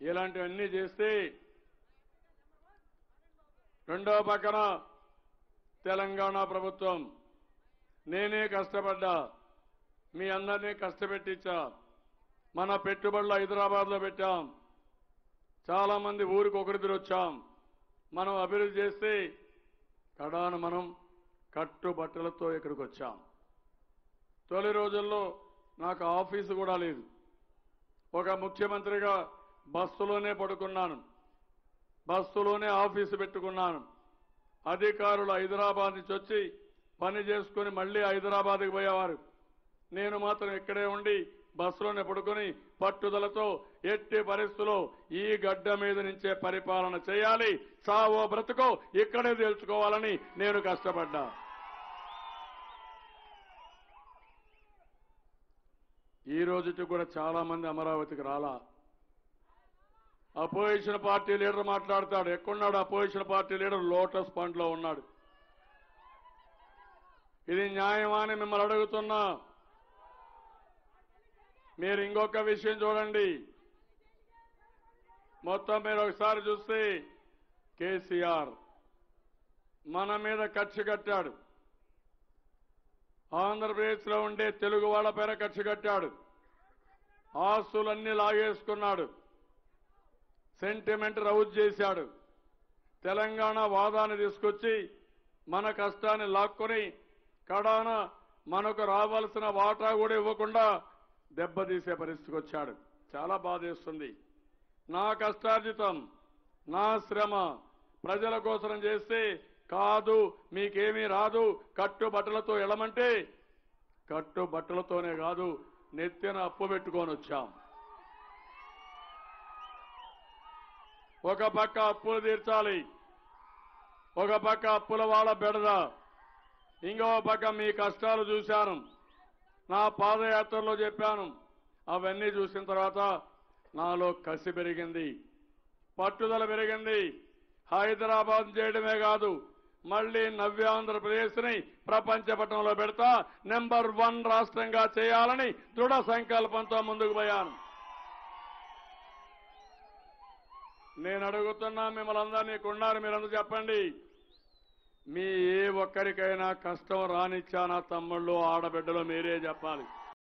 ఇలాంటివన్నీ చేస్తే రెండో పక్కన తెలంగాణ ప్రభుత్వం. నేనే కష్టపడ్డా. మీ అందరినీ కష్టపెట్టించా. మన పెట్టుబడులు హైదరాబాద్లో పెట్టాం. చాలా మంది ఊరికి ఒకరిద్దరు వచ్చాం. మనం అభివృద్ధి చేస్తే కడాను మనం కట్టుబట్టలతో ఇక్కడికి వచ్చాం. తొలి రోజుల్లో నాకు ఆఫీసు కూడా లేదు. ఒక ముఖ్యమంత్రిగా బస్సులోనే పడుకున్నాను. బస్సులోనే ఆఫీసు పెట్టుకున్నాను. అధికారులు హైదరాబాద్ నుంచి వచ్చి పని చేసుకుని మళ్ళీ హైదరాబాద్కి పోయేవారు. నేను మాత్రం ఇక్కడే ఉండి బస్సులోనే పడుకొని పట్టుదలతో ఎట్టి పరిస్థితుల్లో ఈ గడ్డ మీద నుంచే పరిపాలన చేయాలి. సావో బ్రతుకో ఇక్కడే తెలుసుకోవాలని నేను కష్టపడ్డా. ఈ రోజుకి కూడా చాలా మంది అమరావతికి రాలా. అపోజిషన్ పార్టీ లీడర్ మాట్లాడతాడు. ఎక్కడున్నాడు అపోజిషన్ పార్టీ లీడర్? లోటస్ పండ్లో ఉన్నాడు. ఇది న్యాయమా అని మిమ్మల్ని అడుగుతున్నా. మీరు ఇంకొక విషయం చూడండి. మొత్తం మీరు ఒకసారి చూస్తే కేసీఆర్ మన మీద ఖర్చు కట్టాడు. ఆంధ్రప్రదేశ్లో ఉండే తెలుగు వాళ్ళ పైన ఖర్చు కట్టాడు. ఆస్తులన్నీ లాగేసుకున్నాడు. సెంటిమెంట్ రౌజ్ చేశాడు. తెలంగాణ వాదాన్ని తీసుకొచ్చి మన కష్టాన్ని లాక్కొని కడాన మనకు రావాల్సిన వాటా కూడా ఇవ్వకుండా దెబ్బతీసే పరిస్థితికి వచ్చాడు. చాలా బాధేస్తుంది నా కష్టార్జితం నా శ్రమ ప్రజల కోసం చేస్తే కాదు మీకేమీ రాదు. కట్టు బట్టలతో ఎడమంటే కట్టు బట్టలతోనే కాదు నెత్తిన అప్పు పెట్టుకొని వచ్చాం. ఒక పక్క అప్పులు తీర్చాలి. ఒక పక్క అప్పుల వాళ్ళ బెడద. ఇంకో పక్క మీ కష్టాలు చూశాను. నా పాదయాత్రలో చెప్పాను. అవన్నీ చూసిన తర్వాత నాలో కసి పెరిగింది. పట్టుదల పెరిగింది. హైదరాబాద్ చేయడమే కాదు మళ్ళీ నవ్యాంధ్రప్రదేశ్ని ప్రపంచ పటంలో పెడతా నెంబర్ వన్ రాష్ట్రంగా చేయాలని దృఢ సంకల్పంతో ముందుకు పోయాను. నేను అడుగుతున్నా మిమ్మల్ని అందరినీ కొన్నారు మీరందరూ చెప్పండి. మీ ఏ ఒక్కరికైనా కష్టం రానిచ్చానా తమ్ముళ్ళు ఆడబిడ్డలు మీరే చెప్పాలి.